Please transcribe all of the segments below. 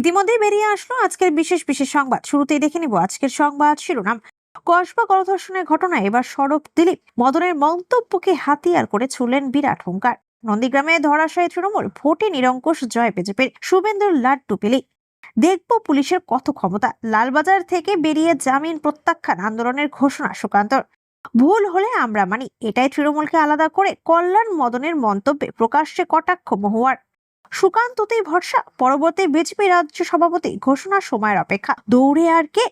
ইতিমধ্যে বেরিয়ে আসলো আজকের বিশেষ বিশেষ সংবাদ। শুরুতেই দেখে নিব আজকের সংবাদ শিরোনাম। কসবা গণধর্ষণের ঘটনায় এবার সরব দিলীপ। মদনের মন্তব্যকে হাতিয়ার করে ছুড়লেন বিরাট হুঙ্কার। নন্দীগ্রামে ধরাশায়ী তৃণমূল ভোটে নিরঙ্কুশ জয় বিজেপির শুভেন্দুর লাড্ডু পেলি। দেখব পুলিশের কত ক্ষমতা। লালবাজার থেকে বেরিয়ে জামিন প্রত্যাখ্যান আন্দোলনের ঘোষণা সুকান্তর ভুল হলে আমরা মানি। এটাই তৃণমূলকে আলাদা করে কল্যাণ মদনের মন্তব্যে প্রকাশ্যে কটাক্ষ মহুয়ার। সুকান্ততেই ভরসা। পরবর্তী বিজেপি রাজ্য সভাপতি ঘোষণার সময়ের অপেক্ষা। দৌড়ে আর কে?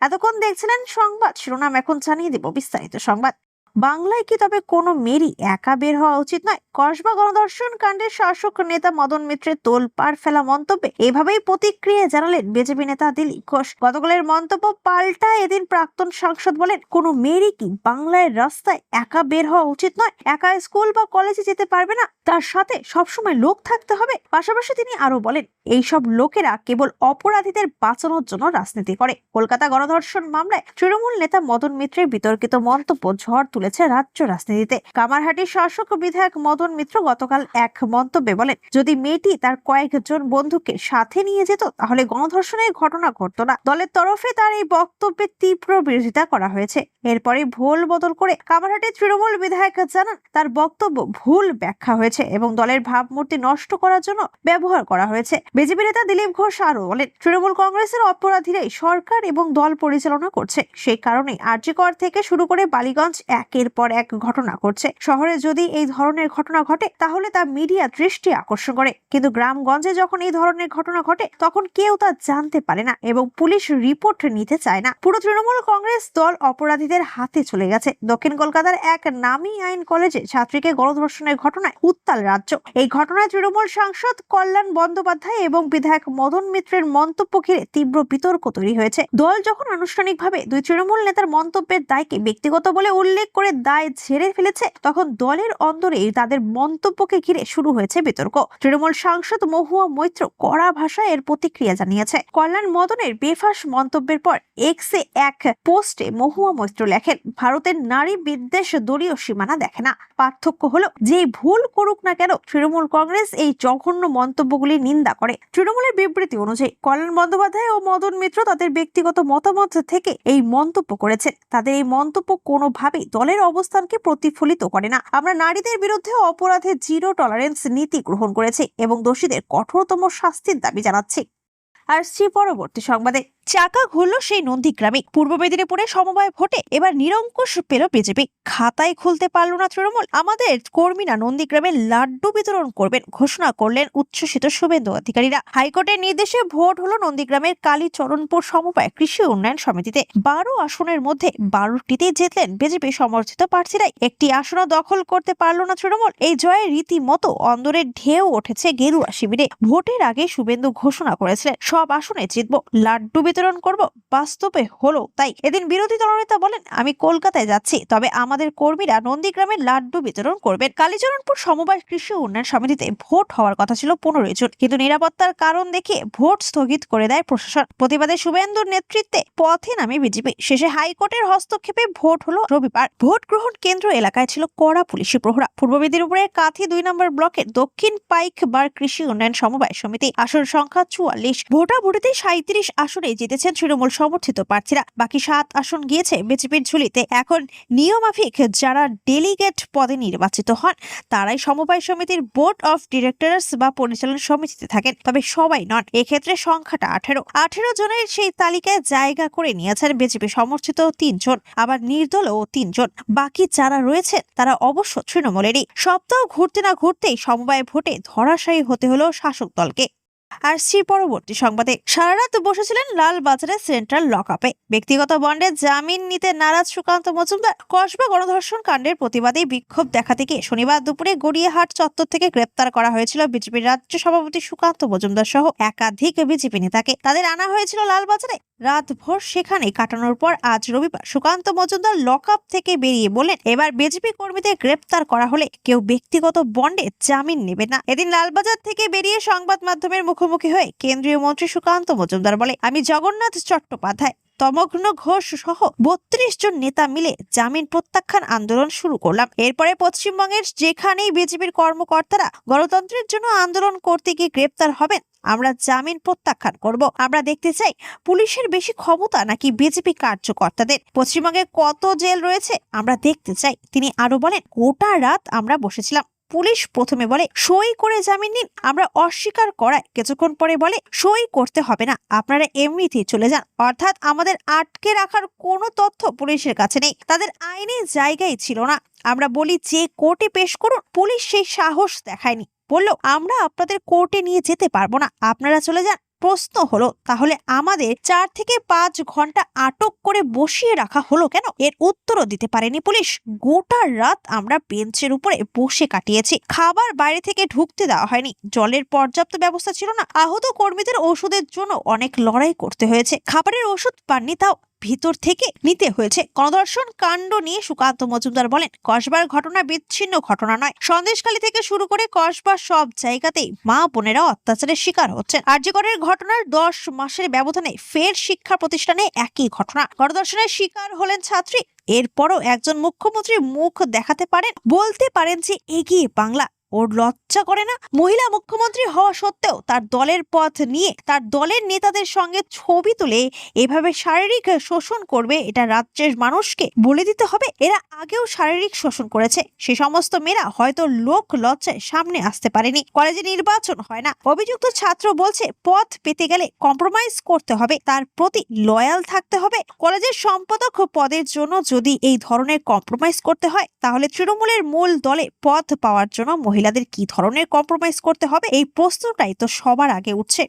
এতক্ষণ দেখছিলেন সংবাদ। শিরোনাম এখন জানিয়ে দেব বিস্তারিত সংবাদ। বাংলায় কি তবে কোনো মেয়েরই একা বের হওয়া উচিত নয়? কসবা গণধর্ষণ কাণ্ডে শাসক নেতা মদন মিত্রের তোল পার ফেলা মন্তব্যে এভাবেই প্রতিক্রিয়া জানালেন বিজেপি নেতা দিলীপ ঘোষ। গতকালের মন্তব্য পাল্টা এদিন প্রাক্তন সাংসদ বলেন, কোনো মেয়েরই কি বাংলায় রাস্তায় একা বের হওয়া উচিত নয়? একা স্কুল বা কলেজে যেতে পারবে না? তার সাথে সবসময় লোক থাকতে হবে? পাশাপাশি তিনি আরও বলেন, এইসব লোকেরা কেবল অপরাধীদের বাঁচানোর জন্য রাজনীতি করে। কলকাতা গণধর্ষণ মামলায় তৃণমূল নেতা মদন মিত্রের বিতর্কিত মন্তব্য ঝড় তুলেছে রাজ্য রাজনীতিতে। কামারহাটির শাসক বিধায়ক মদন মিত্র গতকাল এক মন্তব্যে বলেন, যদি মেয়েটি তার কয়েকজন বন্ধুকে সাথে নিয়ে যেত, তাহলে গণধর্ষণের ঘটনা ঘটতো না। দলের তরফে তার এই বক্তব্যের তীব্র বিরোধিতা করা হয়েছে। এরপরে ভুল বদল করে কামারহাটির তৃণমূল বিধায়ক জানান, তার বক্তব্য ভুল ব্যাখ্যা হয়েছে এবং দলের ভাবমূর্তি নষ্ট করার জন্য ব্যবহার করা হয়েছে। বিজেপি নেতা দিলীপ ঘোষ আরও বলেন, তৃণমূল কংগ্রেসের অপরাধীরাই সরকার এবং দল পরিচালনা করছে। সেই কারণে আর্যিকর থেকে শুরু করে বালিগঞ্জ একের পর এক ঘটনা ঘটছে। শহরে যদি এই ধরনের ঘটনা ঘটে, তাহলে তা মিডিয়া দৃষ্টি আকর্ষণ করে। কিন্তু গ্রামগঞ্জে যখন এই ধরনের ঘটনা ঘটে, তখন কেউ তা জানতে পারে না এবং পুলিশ রিপোর্ট নিতে চায় না। পুরো তৃণমূল কংগ্রেস দল অপরাধীদের হাতে চলে গেছে। দক্ষিণ কলকাতার এক নামী আইন কলেজে ছাত্রীকে গণধর্ষণের ঘটনায় উত্তাল রাজ্য। এই ঘটনায় তৃণমূল সাংসদ কল্যাণ বন্দ্যোপাধ্যায় এবং বিধায়ক মদন মিত্রের মন্তব্য ঘিরে তীব্র বিতর্ক তৈরি হয়েছে। দল যখন আনুষ্ঠানিকভাবে দুই তৃণমূল নেতার মন্তব্যের দায়কে ব্যক্তিগত বলে উল্লেখ করে দায় ঝেড়ে ফেলেছে, তখন দলের অন্দরেই তাদের মন্তব্যকে ঘিরে শুরু হয়েছে বিতর্ক। তৃণমূল সাংসদ মহুয়া মৈত্র কড়া ভাষায় এর প্রতিক্রিয়া জানিয়েছে। কল্যাণ মদনের বেফাস মন্তব্যের পর এক্সে এক পোস্টে মহুয়া মৈত্র লেখেন, ভারতের নারী বিদ্বেষ দলীয় সীমানা দেখে না। পার্থক্য হলো, যে ভুল করুক না কেন, তৃণমূল কংগ্রেস এই জঘন্য মন্তব্যগুলি নিন্দা করে। তৃণমূলের বিবৃতি অনুযায়ী, কল্যাণ বন্দ্যোপাধ্যায় ও মদন মিত্র তাদের ব্যক্তিগত মতামত থেকে এই মন্তব্য করেছেন। তাদের এই মন্তব্য কোনোভাবেই দলের অবস্থানকে প্রতিফলিত করে না। আমরা নারীদের বিরুদ্ধে অপরাধে জিরো টলারেন্স নীতি গ্রহণ করেছে এবং দোষীদের কঠোরতম শাস্তির দাবি জানাচ্ছি। আসছি পরবর্তী সংবাদে। চাকা ঘুরল সেই নন্দীগ্রামে। পূর্ব মেদিনীপুরে সমবায় ভোটে এবার নিরঙ্কুশ পেল বিজেপি। খাতায় খুলতে পারল না তৃণমূল। আমাদের কর্মীরা নন্দীগ্রামে লাড্ডু বিতরণ করবেন ঘোষণা করলেন উচ্ছ্বসিত শুভেন্দু অধিকারীরা। হাইকোর্টের নির্দেশে ভোট হলো নন্দীগ্রামের কালীচরণপুর সমবায় কৃষি উন্নয়ন সমিতিতে। বারো আসনের মধ্যে বারোটিতেই জিতলেন বিজেপি সমর্থিত প্রার্থীরাই। একটি আসনও দখল করতে পারল না তৃণমূল। এই জয়ে রীতিমতো অন্দরের ঢেউ উঠেছে গেরুয়া শিবিরে। ভোটের আগে শুভেন্দু ঘোষণা করেছিলেন, সব আসনে জিতবো, লাড্ডু বিতরণ করব, বাস্তবে হলো তাই। এদিন বিরোধী দলনেতা বলেন, আমি কলকাতায় যাচ্ছি, তবে আমাদের কর্মীরা নন্দীগ্রামে লাড্ডু বিতরণ করবেন। কালীচরণপুর সমবায় কৃষি উন্নয়ন সমিতিতে ভোট হওয়ার কথা ছিল পনেরোই জুন, কিন্তু নিরাপত্তার কারণ দেখে ভোট স্থগিত করে দেয় প্রশাসন। প্রতিবাদে শুভেন্দুর নেতৃত্বে পথে নামে বিজেপি। শেষে হাইকোর্টের হস্তক্ষেপে ভোট হলো রবিবার। ভোট গ্রহণ কেন্দ্র এলাকায় ছিল কড়া পুলিশি প্রহরা। পূর্ব মেদিনীপুরের কাথি দুই নম্বর ব্লকের দক্ষিণ পাইক বার কৃষি উন্নয়ন সমবায় সমিতি আসন সংখ্যা চুয়াল্লিশ। ভোটাভুটিতে সাঁত্রিশ আসনে জিতেছেন তৃণমূল সমর্থিত প্রার্থীরা। বাকি সাত আসন গিয়েছে বিজেপির ঝুলিতে। এখন নিয়মাফিক যারা ডেলিগেট পদে নির্বাচিত হন, তারাই সমবায় সমিতির বোর্ড অফ ডিরেক্টরস বা পরিচালন সমিতিতে থাকেন, তবে সবাই নন। এক্ষেত্রে সংখ্যাটা আঠেরো। আঠেরো জনের সেই তালিকায় জায়গা করে নিয়েছেন বিজেপি সমর্থিত তিনজন, আবার নির্দলও তিনজন। বাকি যারা রয়েছেন, তারা অবশ্য তৃণমূলেরই। সপ্তাহ ঘুরতে না ঘুরতেই সমবায় ভোটে ধরাশায়ী হতে হলো শাসক দলকে। আর সেই পরবর্তী সংবাদে সারা রাত বসেছিলেন লাল বাজারের সেন্ট্রাল লকআপে। ব্যক্তিগত বন্ডে জামিন নিতে নারাজ সুকান্ত মজুমদার কসবা গণধর্ষণ কাণ্ডের প্রতিবাদে বিক্ষোভ দেখা থেকে শনিবার দুপুরে গড়িয়াহাট চত্বর থেকে গ্রেপ্তার করা হয়েছিল বিজেপির রাজ্য সভাপতি সুকান্ত মজুমদার সহ একাধিক বিজেপি নেতাকে। তাদের আনা হয়েছিল লালবাজারে রাতভর সেখানে কাটানোর পর আজ রবিবার সুকান্ত মজুমদার লকআপ থেকে বেরিয়ে বলেন এবার বিজেপি কর্মীদের গ্রেপ্তার করা হলে কেউ ব্যক্তিগত বন্ডে জামিন নেবে না। এদিন লালবাজার থেকে বেরিয়ে সংবাদ মাধ্যমের মুখোমুখি হয়ে কেন্দ্রীয় মন্ত্রী সুকান্ত মজুমদার বলে, আমি জগন্নাথ চট্টোপাধ্যায় তমগ্ন ঘোষ সহ বত্রিশ জন নেতা মিলে জামিন প্রত্যাখ্যান আন্দোলন শুরু করলাম। এরপরে পশ্চিমবঙ্গের যেখানেই বিজেপির কর্মকর্তারা গণতন্ত্রের জন্য আন্দোলন করতে গিয়ে গ্রেপ্তার হবেন, আমরা জামিন প্রত্যাখ্যান করব। আমরা দেখতে চাই, পুলিশের বেশি ক্ষমতা নাকি বিজেপি কার্যকর্তাদের? পশ্চিমবঙ্গে কত জেল রয়েছে, আমরা দেখতে চাই। তিনি আরও বলেন, গোটা রাত আমরা বসেছিলাম। পুলিশ প্রথমে বলে, সই করে জামিন নিন, আমরা অস্বীকার করায়। কিছুক্ষণ পরে বলে, সই করতে হবে না, আপনারা এমনিতেই চলে যান। অর্থাৎ আমাদের আটকে রাখার কোনো তথ্য পুলিশের কাছে নেই। তাদের আইনি জায়গায় ছিল না। আমরা বলি, যে কোর্টে পেশ করুন, পুলিশ সেই সাহস দেখায়নি। বলল, আমরা আপনাদের কোর্টে নিয়ে যেতে পারব না, আপনারা চলে যান। প্রশ্ন হলো, তাহলে আমাদের চার থেকে পাঁচ ঘণ্টা আটক করে বসিয়ে রাখা হলো কেন? এর উত্তরও দিতে পারেনি পুলিশ। গোটা রাত আমরা বেঞ্চের উপরে বসে কাটিয়েছি। খাবার বাইরে থেকে ঢুকতে দেওয়া হয়নি। জলের পর্যাপ্ত ব্যবস্থা ছিল না। আহত কর্মীদের ওষুধের জন্য অনেক লড়াই করতে হয়েছে। খাবারের ওষুধ পাননি, তাও ভিতর থেকে নিতে হয়েছে। গণধর্ষণ কাণ্ড নিয়ে সুকান্ত মজুমদার বলেন, কসবার ঘটনা বিচ্ছিন্ন ঘটনা নয়। সন্দেশখালী থেকে শুরু করে কসবার সব জায়গাতেই মা বোনেরা অত্যাচারের শিকার হচ্ছেন। আর্যগড়ের ঘটনার দশ মাসের ব্যবধানে ফের শিক্ষা প্রতিষ্ঠানে একই ঘটনা। গণধর্ষণের শিকার হলেন ছাত্রী। এরপরও একজন মুখ্যমন্ত্রী মুখ দেখাতে পারেন, বলতে পারেন যে এগিয়ে বাংলা। ওর লজ্জা করে না? মহিলা মুখ্যমন্ত্রী হওয়া সত্ত্বেও তার দলের পথ নিয়ে, তার দলের নেতাদের সঙ্গে ছবি তুলে এভাবে শারীরিক শোষণ করবে এটা রাজ্যের মানুষকে বলে দিতে হবে। এরা আগেও শারীরিক শোষণ করেছে। সে সমস্ত মেয়েরা হয়তো লোক লজ্জায় সামনে আসতে পারেনি। কলেজে নির্বাচন হয় না। অভিযুক্ত ছাত্র বলছে, পথ পেতে গেলে কম্প্রোমাইজ করতে হবে, তার প্রতি লয়াল থাকতে হবে। কলেজের সম্পাদক পদের জন্য যদি এই ধরনের কম্প্রোমাইজ করতে হয়, তাহলে তৃণমূলের মূল দলে পদ পাওয়ার জন্য মহিলাদের কি ধরনের কম্প্রোমাইজ করতে হবে? এই প্রশ্নটাই তো সবার আগে উঠছে।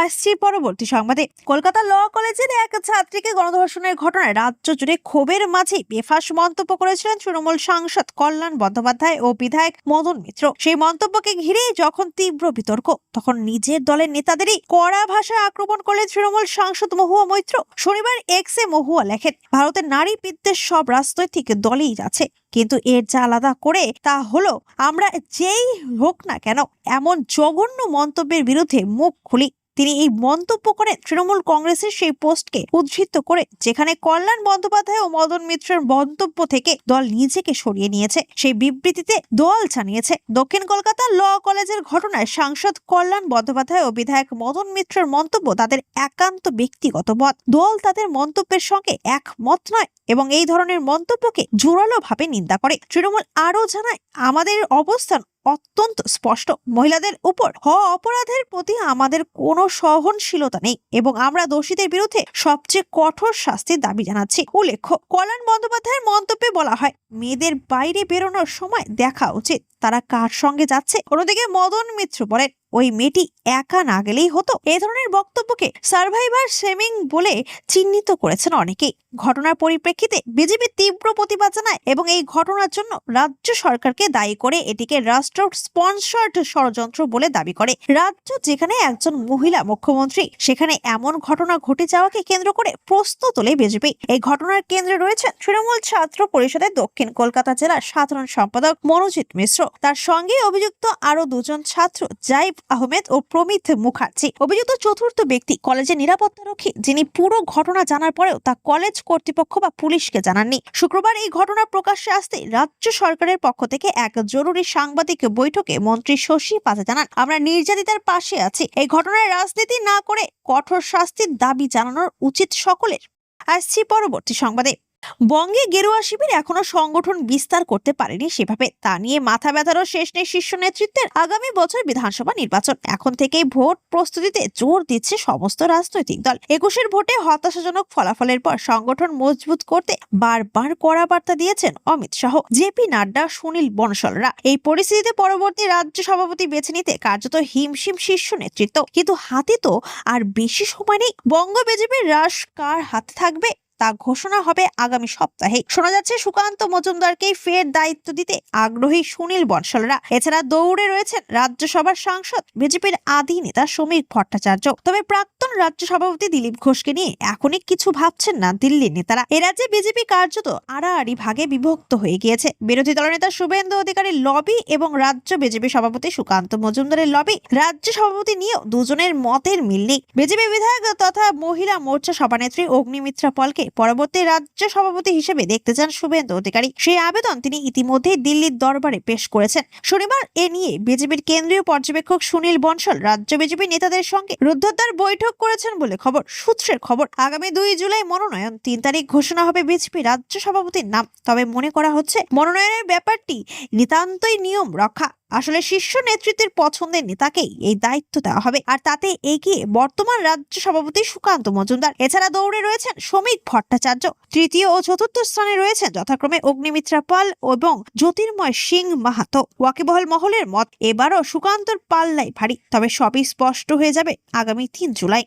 আসছি পরবর্তী সংবাদে। কলকাতা ল কলেজের এক ছাত্রীকে গণধর্ষণের ঘটনায় রাজ্য জুড়ে ক্ষোভের মাঝে বেফাস মন্তব্য করেছিলেন তৃণমূল সাংসদ কল্যাণ বন্দ্যোপাধ্যায় ও বিধায়ক মদন মিত্র। সেই মন্তব্যকে ঘিরে যখন তীব্র বিতর্ক, তখন নিজের দলের নেতাদেরই কড়া ভাষায় আক্রমণ করলেন তৃণমূল সাংসদ মহুয়া মৈত্র। শনিবার এক্সে মহুয়া লেখেন, ভারতের নারী বিদ্বেষ সব রাজনৈতিক দলেই আছে। কিন্তু এর যা আলাদা করে তা হলো, আমরা যেই হোক না কেন, এমন জঘন্য মন্তব্যের বিরুদ্ধে মুখ খুলি। তিনি এই মন্তব্য করে তৃণমূল কংগ্রেসের সেই পোস্টকে উদ্ধৃত করে, যেখানে কল্যাণ বন্দ্যোপাধ্যায় ও মদন মিত্রের মন্তব্য থেকে দল নিজেকে সরিয়ে নিয়েছে। সেই বিবৃতিতে দল জানিয়েছে, দক্ষিণ কলকাতা ল কলেজের ঘটনায় সাংসদ কল্যাণ বন্দ্যোপাধ্যায় ও বিধায়ক মদন মিত্রের মন্তব্য তাদের একান্ত ব্যক্তিগত মত। দল তাদের মন্তব্যের সঙ্গে একমত নয় এবং এই ধরনের মন্তব্যকে জোরালোভাবে নিন্দা করে। তৃণমূল আরও জানায়, আমাদের অবস্থান অত্যন্ত স্পষ্ট। মহিলাদের উপর হ অপরাধের প্রতি আমাদের কোনো সহনশীলতা নেই এবং আমরা দোষীদের বিরুদ্ধে সবচেয়ে কঠোর শাস্তির দাবি জানাচ্ছি। উল্লেখ্য, কল্যাণ বন্দ্যোপাধ্যায়ের মন্তব্যে বলা হয়, মেয়েদের বাইরে বেরোনোর সময় দেখা উচিত। তারা কার সঙ্গে যাচ্ছে? অন্যদিকে মদন মিত্র বলেন ওই মেয়েটি একা না গেলেই হতো। এ ধরনের বক্তব্যকে সার্ভাইভার সেমিং বলে চিহ্নিত করেছেন অনেকেই। ঘটনার পরিপ্রেক্ষিতে বিজেপি তীব্র প্রতিবাদ জানায় এবং এই ঘটনার জন্য রাজ্য সরকারকে দায়ী করে এটিকে রাষ্ট্র স্পন্সর্ড ষড়যন্ত্র বলে দাবি করে। রাজ্য যেখানে একজন মহিলা মুখ্যমন্ত্রী, সেখানে এমন ঘটনা ঘটে যাওয়াকে কেন্দ্র করে প্রশ্ন তোলে বিজেপি। এই ঘটনার কেন্দ্রে রয়েছেন তৃণমূল ছাত্র পরিষদের দক্ষিণ কলকাতা জেলার সাধারণ সম্পাদক মনোজিৎ মিশ্র। তার সঙ্গে অভিযুক্ত আরও দুজন ছাত্র জাইব আহমেদ ও প্রমিত মুখার্জি। অভিযুক্ত চতুর্থ ব্যক্তি কলেজের নিরাপত্তারক্ষী, যিনি পুরো ঘটনা জানার পরেও তা কলেজ কর্তৃপক্ষ বা পুলিশকে জানাননি। শুক্রবার এই ঘটনা প্রকাশ্যে আসতে রাজ্য সরকারের পক্ষ থেকে এক জরুরি সাংবাদিক বৈঠকে মন্ত্রী শশী পাজা জানান, আমরা নির্যাতিতার পাশে আছি। এই ঘটনায় রাজনীতি না করে কঠোর শাস্তির দাবি জানানোর উচিত সকলের। আসছি পরবর্তী সংবাদে। বঙ্গে গেরুয়া শিবির এখনও সংগঠন বিস্তার করতে পারেনি সেভাবে। তা নিয়ে মাথা ব্যথারও শেষ নেই শীর্ষ নেতৃত্বের। আগামী বছর বিধানসভা নির্বাচন। এখন থেকেই ভোট প্রস্তুতিতে জোর দিচ্ছে সমস্ত রাজনৈতিক দল। একুশের ভোটে হতাশাজনক ফলাফলের পর সংগঠন মজবুত করতে বারবার কড়া বার্তা দিয়েছেন অমিত শাহ জেপি নাড্ডা, সুনীল বনসলরা এই পরিস্থিতিতে পরবর্তী রাজ্য সভাপতি বেছে নিতে কার্যত হিমশিম শীর্ষ নেতৃত্ব। কিন্তু হাতে তো আর বেশি সময় নেই। বঙ্গ বিজেপির রাশ কার হাতে থাকবে? তা ঘোষণা হবে আগামী সপ্তাহে শোনা যাচ্ছে, সুকান্ত মজুমদারকে ফের দায়িত্ব দিতে আগ্রহী সুনীল বনশালরা। এছাড়া দৌড়ে রয়েছেন রাজ্যসভার সাংসদ, বিজেপির আদি নেতা শ্রমিক ভট্টাচার্য। তবে প্রাক্তন রাজ্য সভাপতি দিলীপ ঘোষকে নিয়ে এখনই কিছু ভাবছেন না দিল্লির নেতারা। এ রাজ্যে বিজেপি কার্যত আড়াআড়ি ভাগে বিভক্ত হয়ে গিয়েছে। বিরোধী দলনেতা শুভেন্দু অধিকারীর লবি এবং রাজ্য বিজেপি সভাপতি সুকান্ত মজুমদারের লবি। রাজ্য সভাপতি নিয়েও দুজনের মতের মিল নেই। বিজেপি বিধায়ক তথা মহিলা মোর্চা সভানেত্রী অগ্নিমিত্রা পলকে পরবর্তী রাজ্য সভাপতি হিসেবে দেখতে চান শুভেন্দু অধিকারী। সেই আবেদন তিনি ইতিমধ্যেই দিল্লির দরবারে পেশ করেছেন। শনিবার এ নিয়ে বিজেপির কেন্দ্রীয় পর্যবেক্ষক সুনীল বনশল, রাজ্য বিজেপি নেতাদের সঙ্গে রুদ্ধদ্বার বৈঠক করেছেন বলে খবর। সূত্রের খবর, আগামী দুই জুলাই মনোনয়ন তিন তারিখ ঘোষণা হবে বিজেপি রাজ্য সভাপতির নাম। তবে মনে করা হচ্ছে, মনোনয়নের ব্যাপারটি নিতান্তই নিয়ম রক্ষা। আসলে শীর্ষ নেতৃত্বের পছন্দের নেতাকেই এই দায়িত্ব দেওয়া হবে। আর তাতে এগিয়ে বর্তমান রাজ্য সভাপতি সুকান্ত মজুমদার। এছাড়া দৌড়ে রয়েছেন শ্রমিক ভট্টাচার্য। তৃতীয় ও চতুর্থ স্থানে রয়েছেন যথাক্রমে অগ্নিমিত্রা পাল এবং জ্যোতির্ময় সিং মাহাতো। ওয়াকিবহল মহলের মত এবারও সুকান্তর পাল্লাই ভারী। তবে সবই স্পষ্ট হয়ে যাবে আগামী তিন জুলাই।